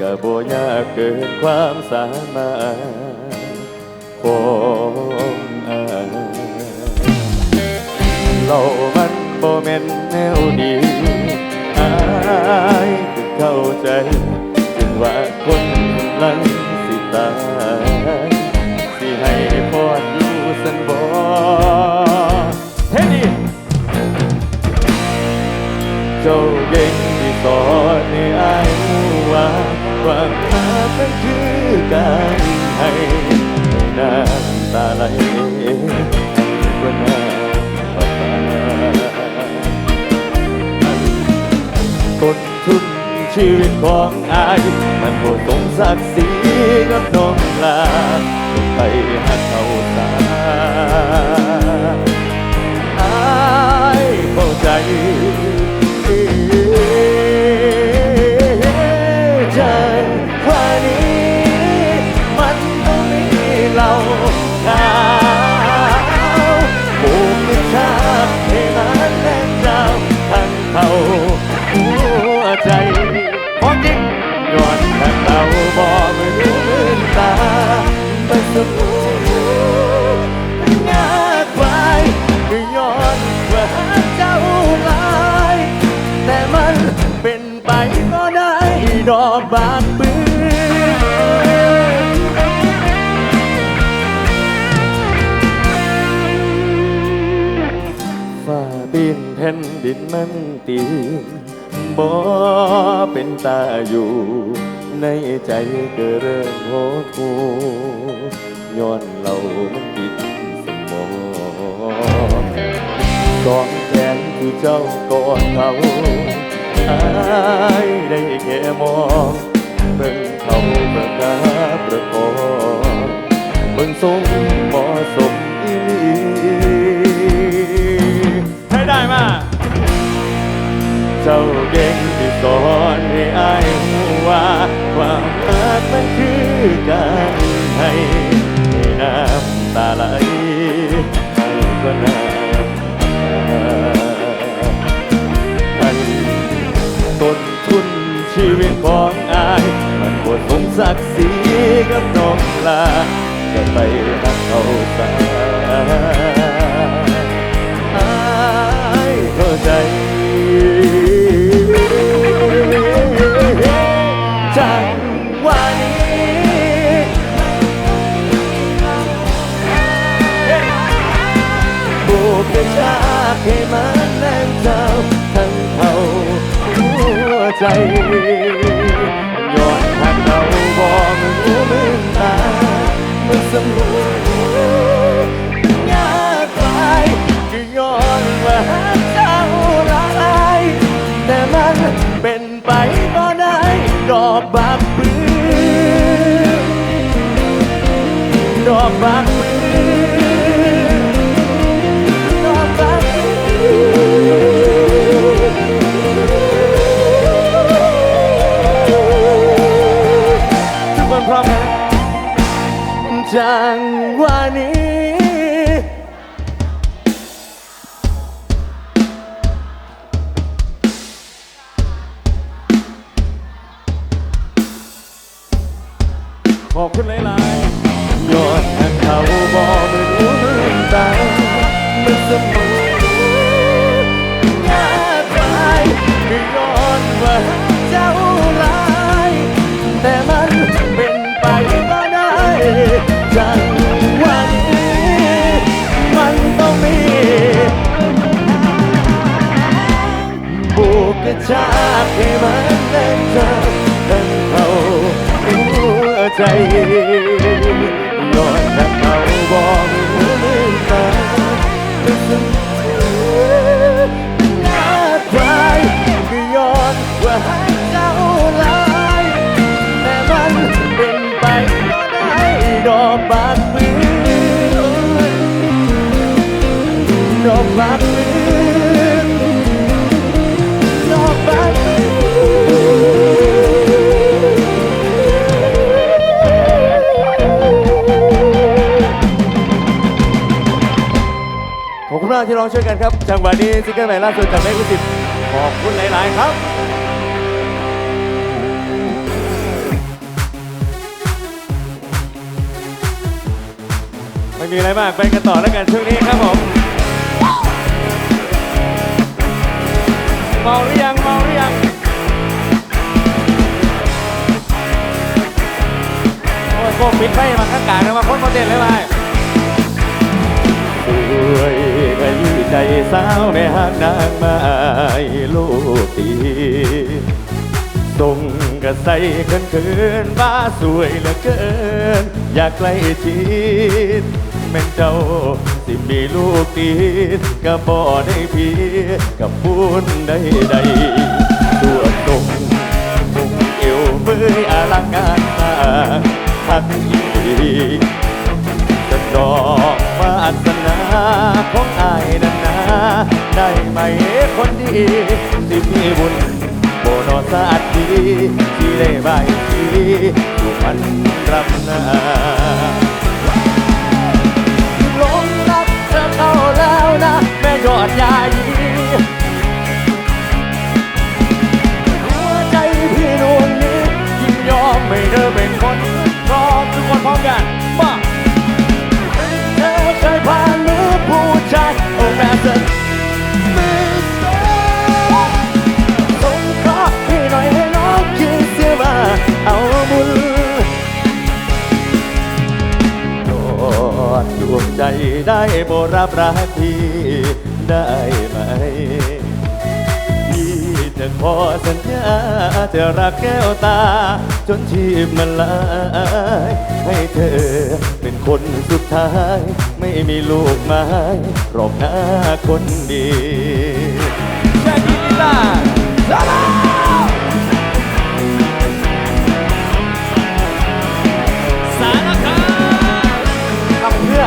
ก็บ่ยากเกินความสามารถ วิตของอายมันบ่สมศักดิ์ศรีกับน้องลาไปหาเขา นมันตีบ่เป็นตาอยู่ ในใจเกิดเรื่องโหดหูย้อนเรามันติดสมองสอนแขนคือเจ้ากอนเขาอายได้แค่มองเบิ่งเขาประกาประกอบเบิ่งสมบ่สมอีให้ได้มา เจ้าเก่งที่สอนให้อาหัวความรักมันคือการให้ให้น้ำตาไหลให้ก็น้ำมันต้นทุนชีวิตของไอามันบดสมศักดิ์ศรีกับน้องลาจะไปรักเขาสา back time. ากที่ร้องช่วยกันครับจังหวะนี้ซิงเกิลใหม่ล่าสุดจากแม่กุศิขอบคุณหลาย ๆ ครับไม่มีอะไรมากไปกันต่อแล้วกันช่วงนี้ครับผมเมาหรือยังเมาหรือยังโอ้ยพวกปิดไฟมาข้างกลางนะมาคนมาเด่นเลยไป สวยขยี้ใจสาวแม่ห้างนางไม้ลูกตีส่งกระใสเขินเขินๆว่าสวยเหลือเกิน อยากใกล้ชิดแม่นเจ้าสิมีลูกตีก็บ่ได้พีกับพูนใดใดตัวตรงมุงเอวเมื่อยอลังการมาทักอี ของอายนันนาได้ไหมคนดีสิมีบุญโบโนสาดีที่ได้ใบทีอยู่มันรำนาหลงรักเธอเข้าแล้วนะ แม่ยอดยายีหัวใจพี่ดวงนี้ยินยอมไม่เธ ดเสียว่าเอาบุญโดดวงใจได้โบรับรักพี่ได้ไหม พี่จะขอสัญญาจะรักแก้วตา จนชีพมันลายให้เธอ คนสุดท้าย ไม่มีลูกไม้รอบหน้าคนดีชาดีลิลาสารคามทำเพื่อ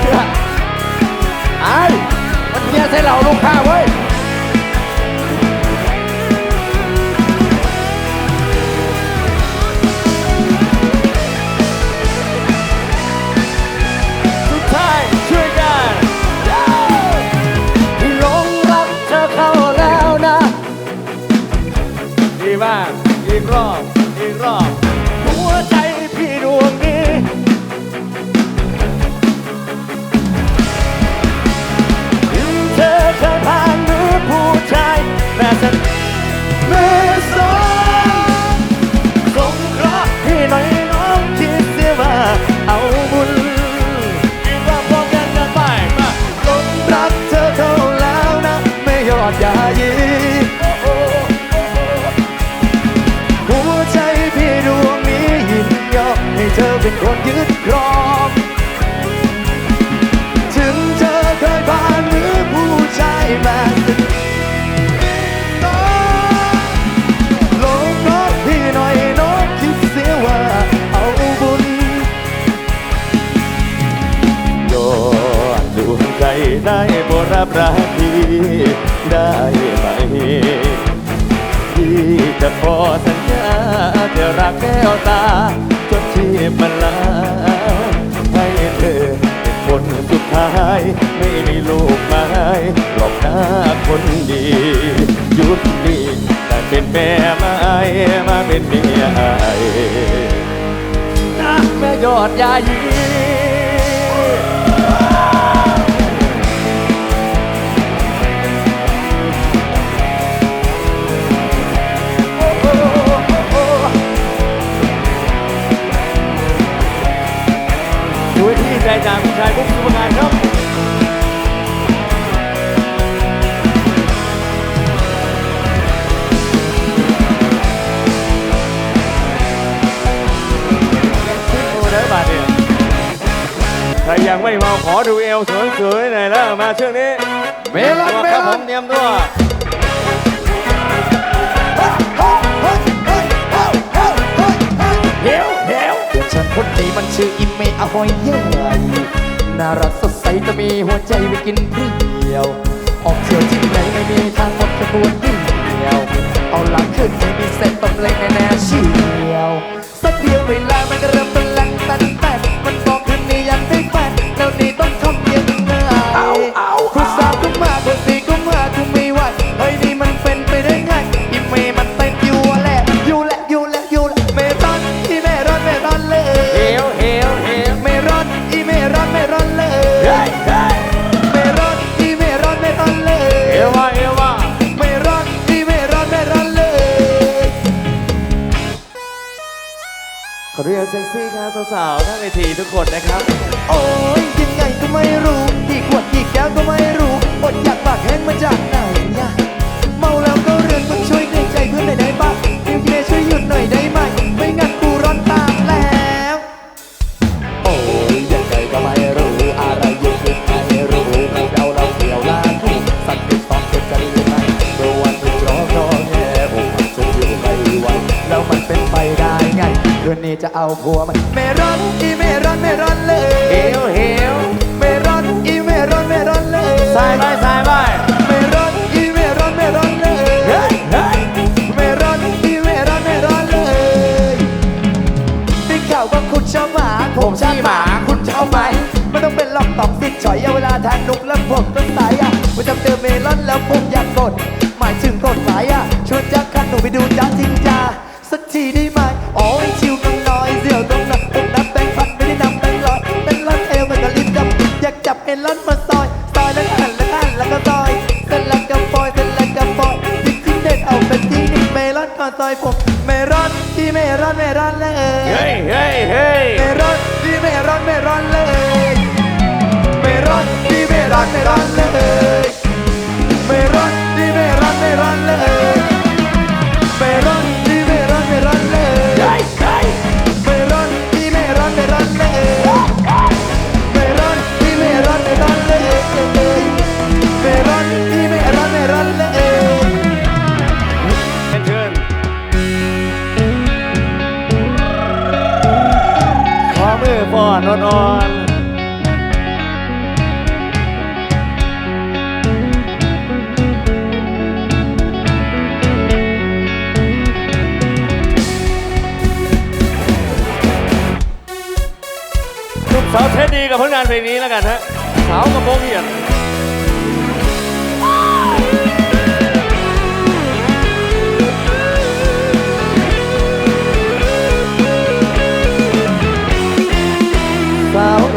เพื่อไอ้มันเฮียใส่เหล่าลูกค้าเว้ย เป็นคนยึดครองถึงเธอเคยผ่านมือผู้ชายมาสึกลงรักพี่หน่อยน้องคิดเสียว่าเอาบุญโยอดวงใจได้โบรับรักพี่ได้ไหมที่จะขอสัญญาจะรักแก้วตาจ ที่มันลาให้เธอเป็นคนสุดท้าย ไม่มีลูกไม้หลอกหน้าคนดีหยุดดีแต่เป็นแม่ไม้มาเป็นเมียไอ้นะแม่ยอดยายี ใจจากผู้ชายปุ๊บสุภงานครับขึ้นมือได้บาทเดียวใครยังไม่เมาขอดูเอวสวยๆหน่อยแล้วมาช่วงนี้ เมลอนตัวเมครับลผอมนเตรียมตัว มีหัวใจไปกินเดียว ออกเที่ยวที่ไหนไม่มีทางหมดขบวนเดียว เอาหลังขึ้นไม่มีเส้นตรงเล่นแน่ๆเชียวสักเดียวเวลามันเริ่มเป็นแรงตันแต่มันบอกคืนนี้ยังได้แฟนแล้วนี่ต้องทำยังไง ขอเรียนเซ็กซี่ครับสาวๆท่านเวทีทุกคนนะครับ โอ้ยยังไงก็ไม่รู้กี่ขวดกี่แก้วก็ไม่รู้อดอยากปากแห้งมาจากไหน คืนนี้จะเอาผัวมันเมรอนอีเมรอนเมรอนเลยเฮวเฮวเมรอนอีเมรอนเมรอนเลยสายไปสายไปเมรอนอีเมรอนเมรอนเลยเฮ้ยเฮ้ยเมรอนอีเมรอนเมรอนเลยได้ข่าวว่าคุณชอบหมาผมชอบหมาคุณชอบไหมไม่ต้องเป็นหลอกตอกติดฉอยเอาเวลาทางนุกแล้วผมต้นสายอะว่าจำเจอเมลอนแล้วผมอยากกดหมายถึงกดสายอะ ลอนก่อนซอยผมเมรอนที่เมรอนเมรอนเลยเฮ้ยเฮ้ยเฮ้ยเมรอนที่เมรอนเมรอนเลยเมรอนที่เมรอนเมรอนเลยเมรอนที่เมรอนเมรอนเลย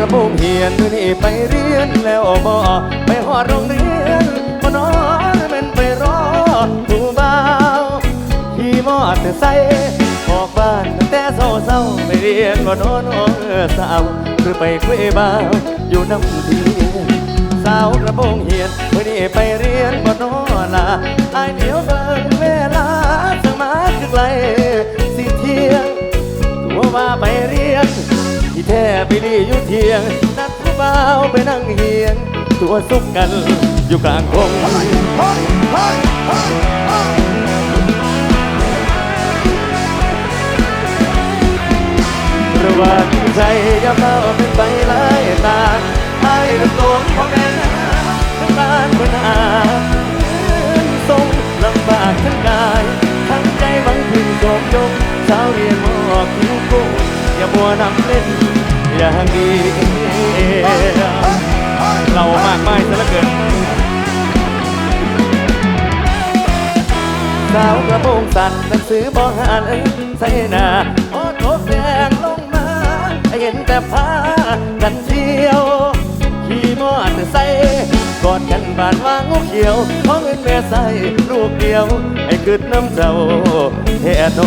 ระโปงเหียนมื้อนี้ไปเรียนแล้วบ่ไปหอดโรงเรียนบ่นอนแมันไปรอผู้บ่าวขี่มอเตอร์ไซค์ออกบ้านตั้งแต่เช้าๆไปเรียนบ่นอนเออสาวคือไปคุยบ่าวอยู่น้ำเทียนสาวกระโปรงเหียนมื้อนี้ไปเรียนบ่นอนลาอายเดียวเบิ่งเวลาสมาคือไกลสิเที่ยงตัวว่าไปเรียน ที่แท้ไปดีอยู่เทียง นัดผู้บ่าวไปนั่งเฮียง ตัวซุกกันอยู่กลางคงระหว่างใจอย่าเมาเป็นไปหลายตาให้เป็นตัวของแม่ทั้งบ้านคนหาทรงลำบากทั้งกาย ทั้งใจบางคืนโศกจมเช้าเรียนหมอกคิ้วโกง อย่ามัวนำเล่นอย่างดีเรามากมายซะเหลือเกินสาวกระโปรงสั่นหนังสือบอกหานใส่หน้าโอ้โตแดงลงมาเห็นแต่ผ้ากันเที่ยว ขี่มอเตอร์ไซค์กอดกันบานวางงูเขียวขอเงินแม่ใส่ลูกเดียว ให้ขึ้นน้ำเจ้าเฮ็ดโน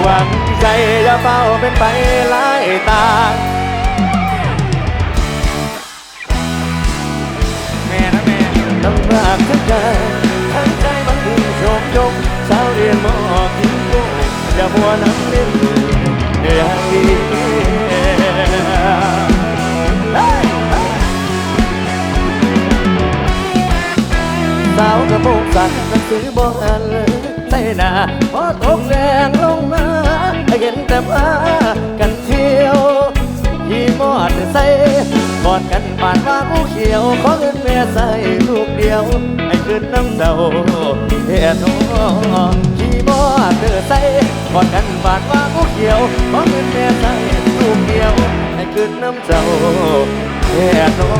ระวังใจอย่าเฝ้าเป็นไปหลายตาแม่นะแม่ลำบากทั้งกายทั้งใจบางทีชคยกเช้าเรียนมอกินโกอย่ามัวน้ำเล่นอย่างดีสาวกระโปรงสั่นหนังสือบอกอ่านเลย ใส่หน้าพอตกแรงลงมาเห็นแต่ผ้ากันเที่ยวขี่มอดใส่กอดกันปานว่าผู้เขียวขอเงินแม่ใส่ลูกเดียวให้ขึ้นน้ำเจ้าเฮ็ดโนขี่มอากเธอใส่กอนกันบาดว่างูเขียวขอเงินแม่ใส่ลูกเดียวให้คืนน้ำเจ้าแค่น้อ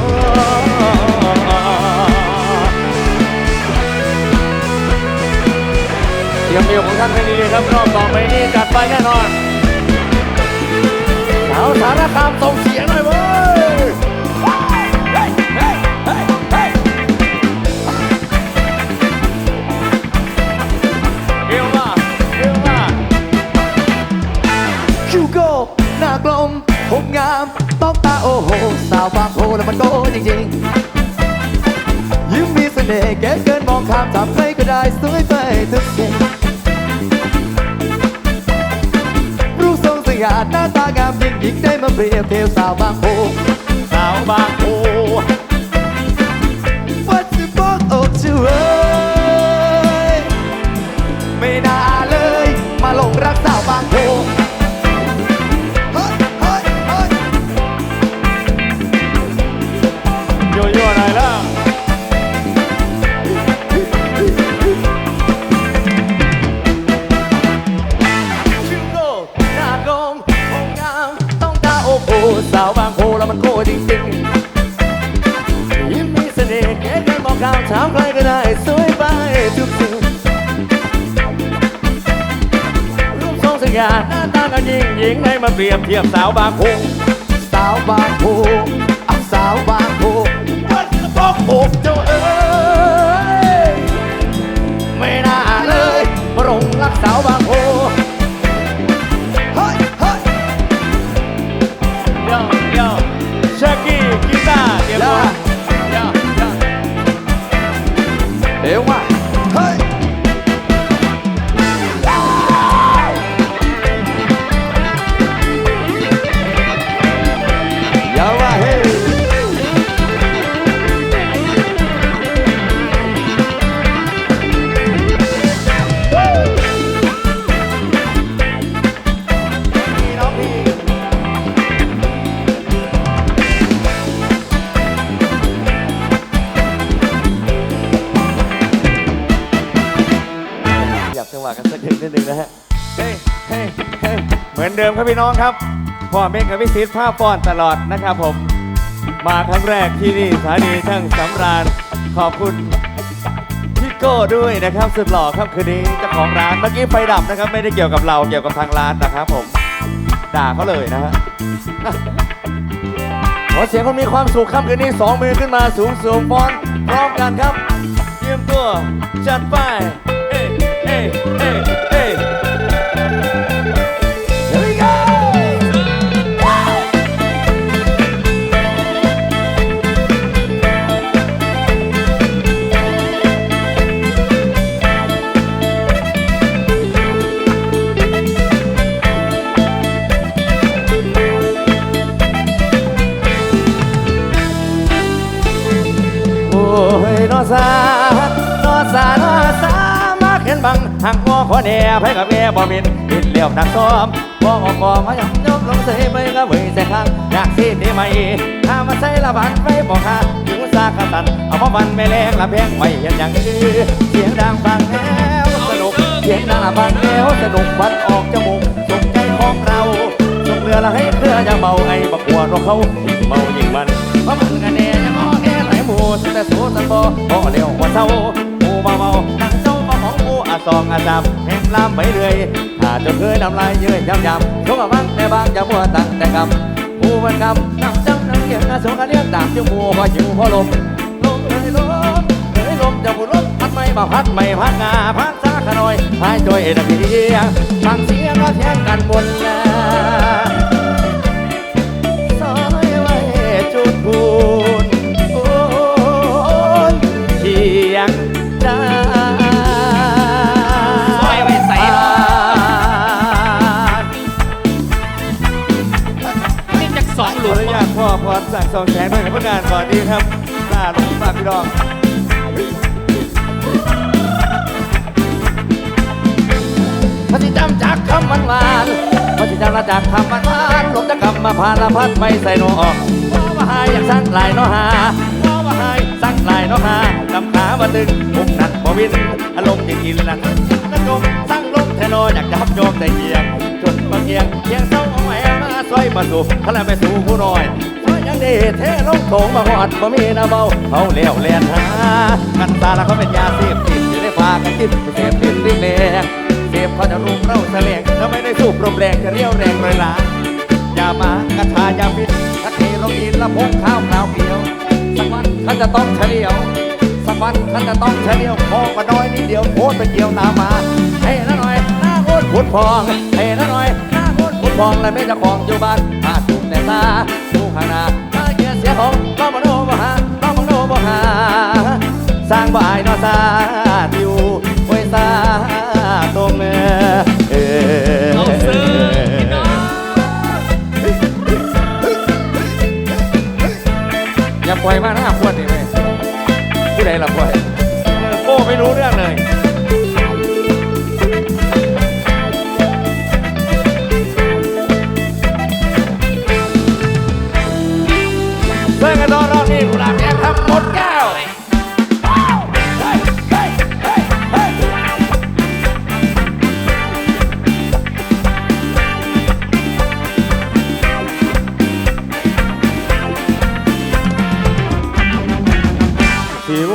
เตรียมเอวของท่านให้ดีครับรอบต่อไปนี้จัดไปแน่นอนสาวสารคามส่งเสียงหน่อยเว้ยเอวมาเอวมาคิวโก้หน้ากลมผมงามต้องตาโอ้โหสาวบางโพแล้วมันโตจริงๆยิ้มมีเสน่ห์แก่เกินมองข้ามจับใครก็ได้สวยไปทุกสิ่ง รงสง่าหน้าตา สาวบางโพแล้วมันโคจริงๆยิ้มมีเสน่ห์แค่การบอกกล่าวถามใครก็ได้สวยไปทุกสิ่งรูปทรงสง่าหน้าตากันยิ่งหญิงให้มาเปรียบเทียบสาวบางโพสาวบางโพอะสาวบางโพวัดกระบอกอกเจ้าเอ๋ย เอ เดิมครับพี่น้องครับพ่อเม่งกับพี่ซีดภาพป้อนตลอดนะครับผม มาครั้งแรกที่นี่สถานีช่างสำราญขอบคุณพี่โก้ด้วยนะครับ สุดหล่อครับคืนนี้เจ้าของร้านเมื่อกี้ไฟดับนะครับ ไม่ได้เกี่ยวกับเราเกี่ยวกับทางร้านนะครับผมด่าเขาเลยนะฮะขอเสียงคนมีความสุขครับคืนนี้สองมือขึ้นมาสูงสูงฟอนพร้อมกันครับ เตรียมตัวจัดไปเอ้เอ้เอ้ น่ไผกับแม่บ่มินปิดเลี้ยวหนักซ้อมบ่ออกกอมาหยำยกลงใส่ไปก็เวยใส่ข้างอยากสิที่ไม่ถ้ามาใส่ละบันไฟบ่ค่าถึงซากกระตันเอามาบันไม่แรงละแพงไว้เห็นอย่างนี้เสียงดังฟังแล้วสนุกเสียงดังฟังแล้วสนุกควันออกจมูกสมใจของเราส่งเรือละให้เรือจะเมาไอ้บักหัวเราเขาเมายิ่งมันเพราะมันกันแน่ยังอ้อแอไหลหมูแต่โสสันบ่บ่เร็วกว่าเศร้าหมูเมาเมาเมา สองอาซองอาจำแห่งลามไปเรื่อยถ้าเจะเคยน้ำลายเยื่อยยำยำชกกับมันแต่บางจะมัวตั้งแต่กำหมูมันกำนำจังน้ำเกียงอาสงกันเลี้ยงตามจมูกพอหิวพอลมลมเลยลมเลยลมจะบุลมพัดไม่มาพัดไม่พัดงาพัดซาขน่อยพายจอยเอ็นพีเดียงฟังเสียงก็แทงกันบนแลซ น้องพระสิจำจากคำมันหวานพระสิจำละจากคำมันหวานลมจะกำมาพาละพัดไม่ใส่นอออกว่าว่าหายอยากสั่งลายโนหาว่าว่าหายสั่งลายโนหาลำขามาตึงมุมนัดบวินอารมณ์จริงๆนั่นนักจมสั่งลมแทนอยากจับโยมแต่เกียงจนบางเกียงเกียงเศร้าเอาไว้มาซอยประตูถ้าแล้วไปสู่ผู้น้อย ซอยยังดีเทลงโถงมาหอดบ่มีน้ำเมาเขาเลี้ยวเลียนหากันตาแล้วเขาเป็นยาเสพติดอยู่ในฝากันติดเสพติดริมแรงเสพเขาจะรุมเล่าแสลงถ้าไม่ได้สูบลมแรงจะเรียวแรงเลยล้าอย่ามากระทายาพิษถ้าเทลงดินละพงข้าวขาวเขียว สักวันท่านจะต้องเฉลียว สักวันท่านจะต้องเฉลียวพอมาน้อยนิดเดียวโคตรไปเกี่ยวตามมาให้ละหน่อยหน้าโคตรผุดพองให้ละหน่อยหน้าโคตรผุดพองและไม่จะของอยู่บ้านมาสูงแต่ตาสูงขางหนาดมา เสียของน้องมาโนบ่หาน้องมาโนบ่หา สร้างบ่ายนอซาติวโอ้ยซาตรงเอเอเอาซื้อพี่น้องอย่าปล่อยมาหน้าขวดนี่เว้ยผู้ใดล่ะปล่อยเออโก้ไม่รู้เรื่องเลย ชีพหลาบแดงทำหมดแก้ว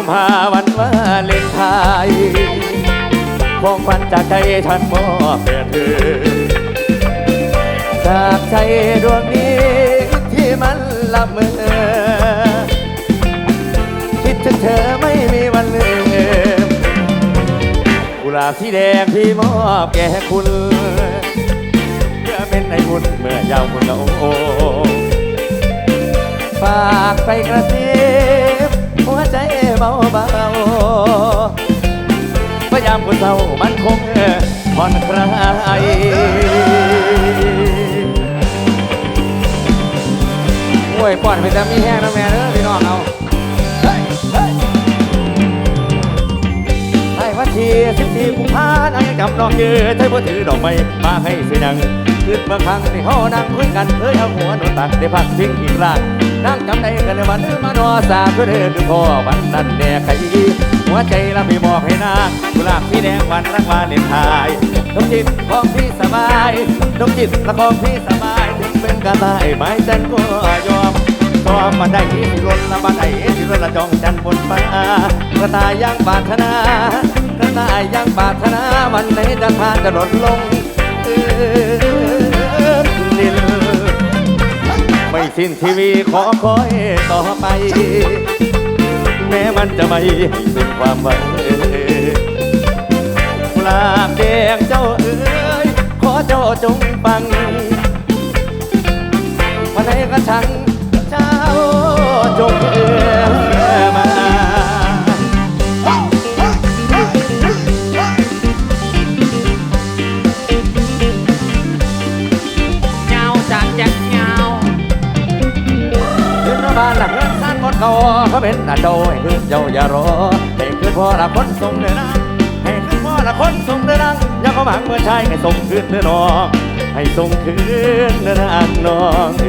มาวันวาเลนไทน์ของขวัญจากใจฉันมอบแด่เธอ จากใจดวงนี้ที่มันละเมอ คิดถึงเธอไม่มีวันลืมกุหลาบสีแดงที่มอบแก่คุณเพื่อเป็นในบุญเมื่อยาวคุณละโอฝากไปกระซิบหัวใจเบาเบาพยายามคุณเศร้ามันคงผ่อนคลายโอ้ยป้อนไปแต่มีแห้งนะแม่เด้อพี่น้องเอา ที่สิบสี่กุมภาพันธ์ยังจำน้องยืนใช้บ่อถือดอกไม้มาให้สินังคืนบางครั้งที่เขานั่งคุยกันเคยเอาหัวหนุนตักได้พักพิงอีกล่างนั่งจำได้กันเลยวันนี้มานอสาเพื่อเดินดูพ่อวันนั้นแน่ใครหัวใจละไม่บอกให้นางกุหลาบสีแดงวันรักวาเลนไทน์น้องจิตของพี่สบายน้องจิตละของพี่สบายถึงเป็นกระต่ายไม้จันก็ยอมพอมมาได้ที่รถละมาได้ที่รถละจองจันบนฟ้ากระต่ายยังปรารถนา กระต่ายยังปรารถนาวันไหนจะทานจะลดลงเอื้อดินไม่สิ้นทีวีขอคอยต่อไป แม้มันจะไม่ให้สิ้นความหวังปลาบแดงเจ้าเอ๋ยขอเจ้าจงฟังวันไหนก็ช่างเจ้าจงเอื้อ ส่งคืนน้อง ให้ส่งคืนนนานน้องเอ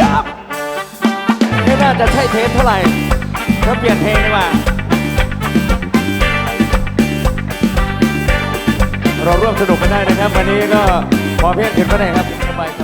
ยับไม่น่าจะใช่เทสเท่าไหร่ถ้าเปลี่ยนเพลงดีกว่า เราร่วมสนุกกันได้นะครับ วันนี้ก็พอเพลงถึงก็ได้ครับสบายสบาย